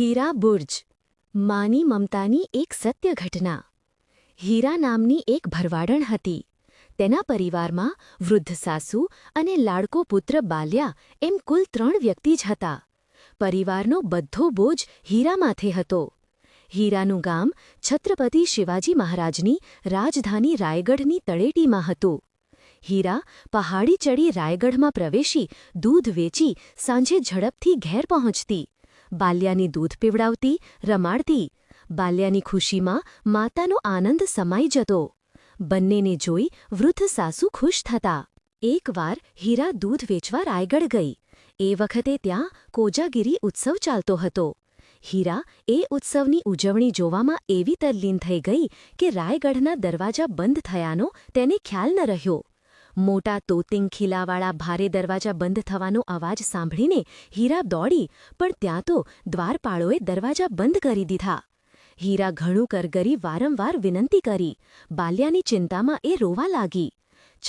હીરા Burj, માની મમતાની એક સત્ય ઘટના. હીરા નામની એક ભરવાડણ હતી. તેના પરિવારમાં વૃદ્ધ સાસુ અને લાડકો પુત્ર બાલ્યા એમ કુલ ત્રણ વ્યક્તિ જ હતા. પરિવારનો બધો બોજ હીરા માથે હતો. હીરાનું ગામ છત્રપતિ શિવાજી મહારાજની રાજધાની રાયગઢની તળેટીમાં હતું. હીરા પહાડી ચડી રાયગઢમાં પ્રવેશી દૂધ વેચી સાંજે ઝડપથી ઘેર પહોંચતી બાલ્યાની દૂધ પીવડાવતી, રમાડતી. બાલ્યાની ખુશીમાં માતાનો આનંદ સમાઈ જતો. બંનેને જોઈ વૃદ્ધ સાસુ ખુશ થતા. એકવાર હીરા દૂધ વેચવા રાયગઢ ગઈ. એ વખતે ત્યાં કોજાગીરી ઉત્સવ ચાલતો હતો. હીરા એ ઉત્સવની ઉજવણી જોવામાં એવી તલ્લીન થઈ ગઈ કે રાયગઢના દરવાજા બંધ થયાનો તેને ખ્યાલ ન રહ્યો. મોટા તોતિંગ ખીલાવાળા ભારે દરવાજા બંધ થવાનો અવાજ સાંભળીને હીરા દોડી, પણ ત્યાં તો દ્વારપાળોએ દરવાજા બંધ કરી દીધા. હીરા ઘણું કરગરી વારંવાર વિનંતી કરી. બાલ્યાની ચિંતામાં એ રોવા લાગી.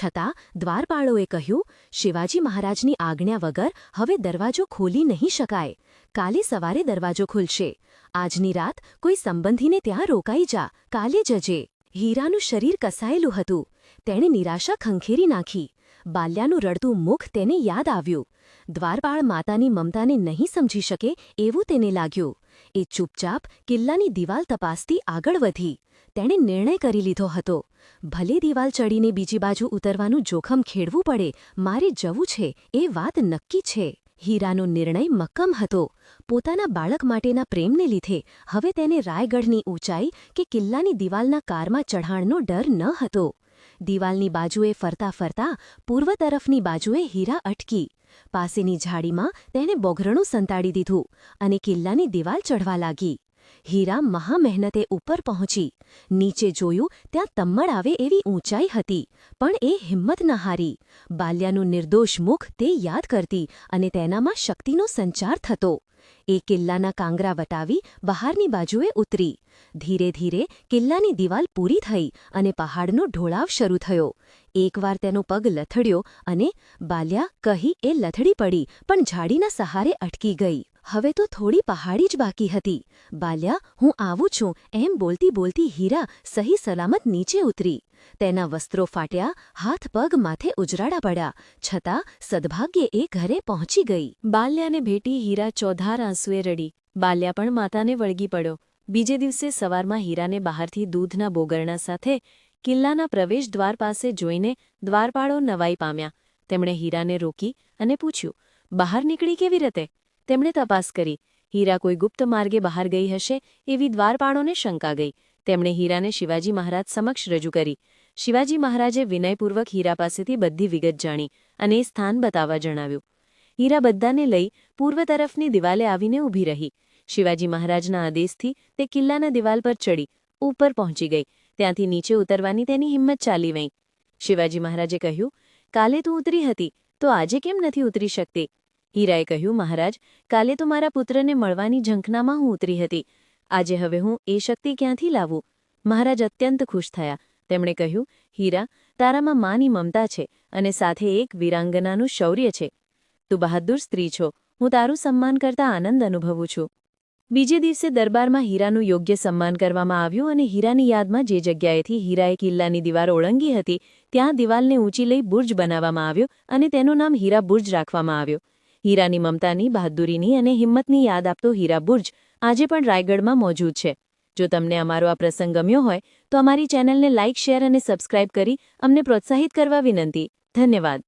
છતાં દ્વારપાળોએ કહ્યું, શિવાજી મહારાજની આજ્ઞા વગર હવે દરવાજો ખોલી નહીં શકાય. કાલે સવારે દરવાજો ખુલશે. આજની રાત કોઈ સંબંધીને ત્યાં રોકાઈ જા. કાલે જજે. હીરાનું શરીર કસાયેલું હતું. તેણે નિરાશા ખંખેરી નાખી. બાલ્યાનું રડતું મુખ તેને યાદ આવ્યું. દ્વારપાળ માતાની મમતાને નહીં સમજી શકે એવું તેને લાગ્યું. એ ચૂપચાપ કિલ્લાની દિવાલ તપાસતી આગળ વધી. તેણે નિર્ણય કરી લીધો હતો. ભલે દિવાલ ચડીને બીજી બાજુ ઉતરવાનું જોખમ ખેડવું પડે, મારે જવું છે એ વાત નક્કી છે. હીરાનો નિર્ણય મક્કમ હતો. પોતાના બાળક માટેના પ્રેમને લીધે હવે તેને રાયગઢની ઊંચાઈ કે કિલ્લાની દિવાલના કારમાં ચઢાણનો ડર ન હતો. દિવાલની બાજુએ ફરતા ફરતા પૂર્વ તરફની બાજુએ હીરા અટકી. પાસેની ઝાડીમાં તેણે બોઘરણું સંતાડી દીધું અને કિલ્લાની દિવાલ ચઢવા લાગી. હીરા મહામહેનતે ઉપર પહોંચી. નીચે જોયું, ત્યાં તમ્મડ આવે એવી ઊંચાઈ હતી, પણ એ હિંમત ન હારી. બાલ્યાનું નિર્દોષ મુખ તે યાદ કરતી અને તેનામાં શક્તિનો સંચાર થતો. એ કિલ્લાના કાંગરા વટાવી બહારની બાજુએ ઉતરી. ધીરે ધીરે કિલ્લાની દિવાલ પૂરી થઈ અને પહાડનો ઢોળાવ શરૂ થયો. એકવાર તેનો પગ લથડ્યો અને બાલ્યા કહી એ લથડી પડી, પણ ઝાડીના સહારે અટકી ગઈ. હવે તો થોડી પહાડી જ બાકી હતી. બાલ્યા, હું આવું છું, એમ બોલતી બોલતી હીરા સહી સલામત નીચે ઉતરી. તેના વસ્ત્રો ફાટ્યા, હાથ પગ માથે ઉજરાડા પડ્યા. છતાં, સદભાગ્યે એ ઘરે પહોંચી ગઈ. બાલ્યાને ભેટી હીરા ચોધાર આંસુએ રડી. બાલ્યા પણ માતાને વળગી પડ્યો. બીજે દિવસે સવારમાં હીરાને બહારથી દૂધના બોગરણા સાથે કિલ્લાના પ્રવેશ દ્વાર પાસે જોઈને દ્વારપાળો નવાઈ પામ્યા. તેમણે હીરાને રોકી અને પૂછ્યું, બહાર નીકળી કેવી રીતે? તેમણે તપાસ કરી. હીરા કોઈ ગુપ્ત માર્ગે બહાર ગઈ હશે એવી દ્વારપાળોને શંકા ગઈ. તેમણે હીરાને શિવાજી મહારાજ સમક્ષ રજૂ કરી. શિવાજી મહારાજે વિનયપૂર્વક હીરા પાસેથી બધી વિગત જાણી અને એ સ્થાન બતાવવા જણાવ્યું. હીરા બધાને લઈ પૂર્વ તરફની દિવાલે આવીને ઊભી રહી. શિવાજી મહારાજના આદેશથી તે કિલ્લાના દિવાલ પર ચડી, ઉપર પહોંચી ગઈ. ત્યાંથી નીચે ઉતરવાની તેની હિંમત ચાલી વઈ. શિવાજી મહારાજે કહ્યું, કાલે તું ઉતરી હતી, તો આજે કેમ નથી ઉતરી શકતી? હીરાએ કહ્યું, મહારાજ, કાલે તો મારા પુત્રને મળવાની ઝંખનામાં હું ઉતરી હતી. આજે હવે હું એ શક્તિ ક્યાંથી લાવું? મહારાજ અત્યંત ખુશ થયા. તેમણે કહ્યું, હીરા, તારામાં માની મમતા છે અને સાથે એક વીરાંગનાનું શૌર્ય છે. તું બહાદુર સ્ત્રી છો. હું તારું સન્માન કરતા આનંદ અનુભવું છું. બીજે દિવસે દરબારમાં હીરાનું યોગ્ય સન્માન કરવામાં આવ્યું અને હીરાની યાદમાં જે જગ્યાએથી હીરાએ કિલ્લાની દિવાર ઓળંગી હતી, ત્યાં દિવાલને ઊંચી લઈ બુર્જ બનાવવામાં આવ્યો અને તેનું નામ હીરા બુર્જ રાખવામાં આવ્યો. હીરાની મમતાની, બહાદુરીની અને હિંમતની યાદ આપતો હીરા બુર્જ આજે પણ રાયગઢમાં મોજૂદ છે. જો તમને અમારો આ પ્રસંગ ગમ્યો હોય, તો અમારી ચેનલને લાઇક શેર અને સબસ્ક્રાઇબ કરી અમને પ્રોત્સાહિત કરવા વિનંતી. ધન્યવાદ.